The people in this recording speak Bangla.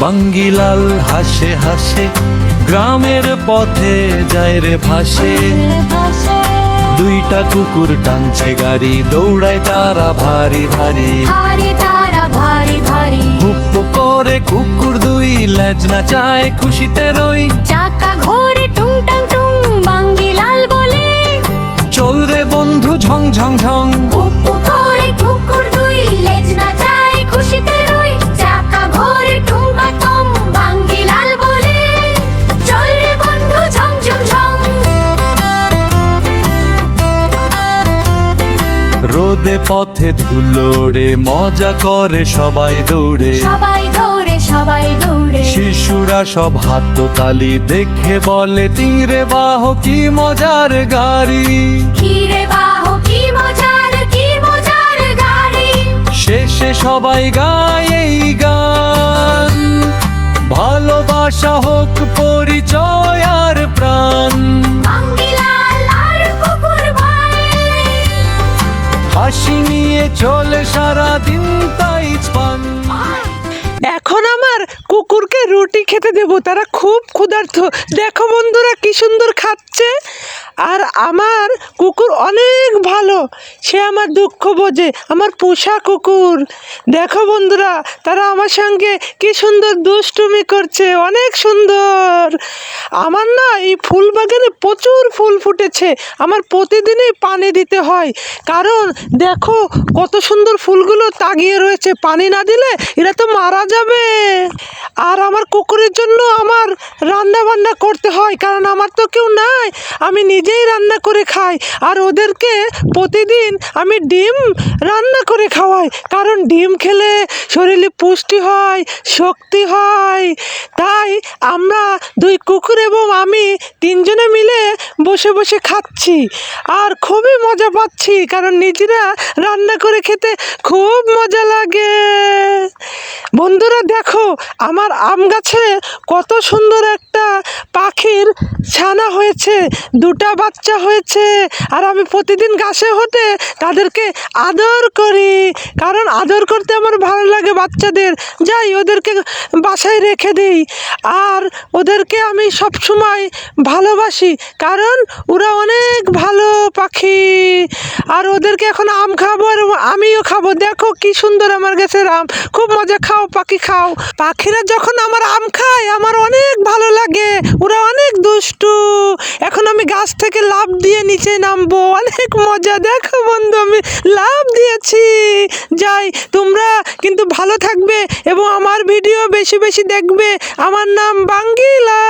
বাঙ্গিলাল হাসে হাসে গ্রামের পথে যায় রে ভাসে। দুইটা কুকুর টানছে গাড়ি দৌড়ায় তারা ভারী ভারী। হুপ করে কুকুর দুই লেজ না চায় খুশিতে রই। চাকা ঘোরে টুং টাং টুং বাঙ্গি লাল বলে চল রে বন্ধু ঝং ঝং ঝং। করে কুকুর দুই লেজ না যায় খুশিতে রোদে পথে ধুলোড়ে মজা করে সবাই দৌড়ে। সবাই দৌড়ে সবাই দৌড়ে। শিশুরা সব হাত তালি দেখে বলে তীরে বাহ কি মজার গাড়ি। ঘিরে বাহো কি মজার কি মজার গাড়ি। শেষে সবাই গায় এই গান। ভালোবাসা হোক পরিচয় হাসি নিয়ে চলে সারা দিন তাই পান এখন আমার কুকুরকে রুটি খেতে দেব, তারা খুব ক্ষুধার্ত। দেখো বন্ধুরা, কি সুন্দর খাচ্ছে। আমার কুকুর অনেক ভালো। সে আমার দুঃখ বোঝে, আমার পোষা কুকুর। দেখো বন্ধুরা, তারা আমার সঙ্গে কি সুন্দর দুষ্টুমি করছে, অনেক সুন্দর। আমার না এই ফুল বাগানে প্রচুর ফুল ফুটেছে, আমার প্রতিদিনই পানি দিতে হয়। কারণ দেখো কত সুন্দর ফুলগুলো তাগিয়ে রয়েছে, পানি না দিলে এরা তো মারা যাবে। আর আমার কুকুরের জন্য আমার রান্না বান্না করতে হয়, কারণ আমার তো কেউ নাই, আমি নিজেই রান্না করে খাই। আর ওদেরকে প্রতিদিন আমি ডিম রান্না করে খাওয়াই। কারণ ডিম খেলে শরীরে পুষ্টি হয়, শক্তি হয়। তাই আমরা দুই কুকুর এবং আমি তিনজনে মিলে বসে বসে খাচ্ছি। আর খুবই মজা পাচ্ছি, কারণ নিজেরা রান্না করে খেতে খুব মজা লাগে। বন্ধুরা দেখো, আমার আম গাছে কত সুন্দর একটা পাখির ছানা হয়েছে, দুটা বাচ্চা হয়েছে, আর আমি প্রতিদিন গাছে হতে তাদেরকে আদর করি। কারণ আদর করতে আমার ভালো লাগে বাচ্চাদের। যাই, ওদেরকে বাসায় রেখে দিই। আর ওদেরকে আমি সব সময় ভালোবাসি, কারণ ওরা অনেক ভালো পাখি। আর ওদেরকে এখন আম খাব আর আমিও খাব। দেখো কি সুন্দর আমার গাছের আম। খুব মজা, খাও, পাখি খাও। পাখিরা যখন আমার আম খায়, আমার অনেক ভালো লাগে ওরা অনেক দুষ্টু এখন আমি গাছ থেকে লাভ দিয়ে নিচে নামবো। অনেক মজা। দেখো বন্ধু, আমি লাভ দিয়েছি। যাই, তোমরা কিন্তু ভালো থাকবে এবং আমার ভিডিও বেশি বেশি দেখবে। আমার নাম বাঙ্গিলা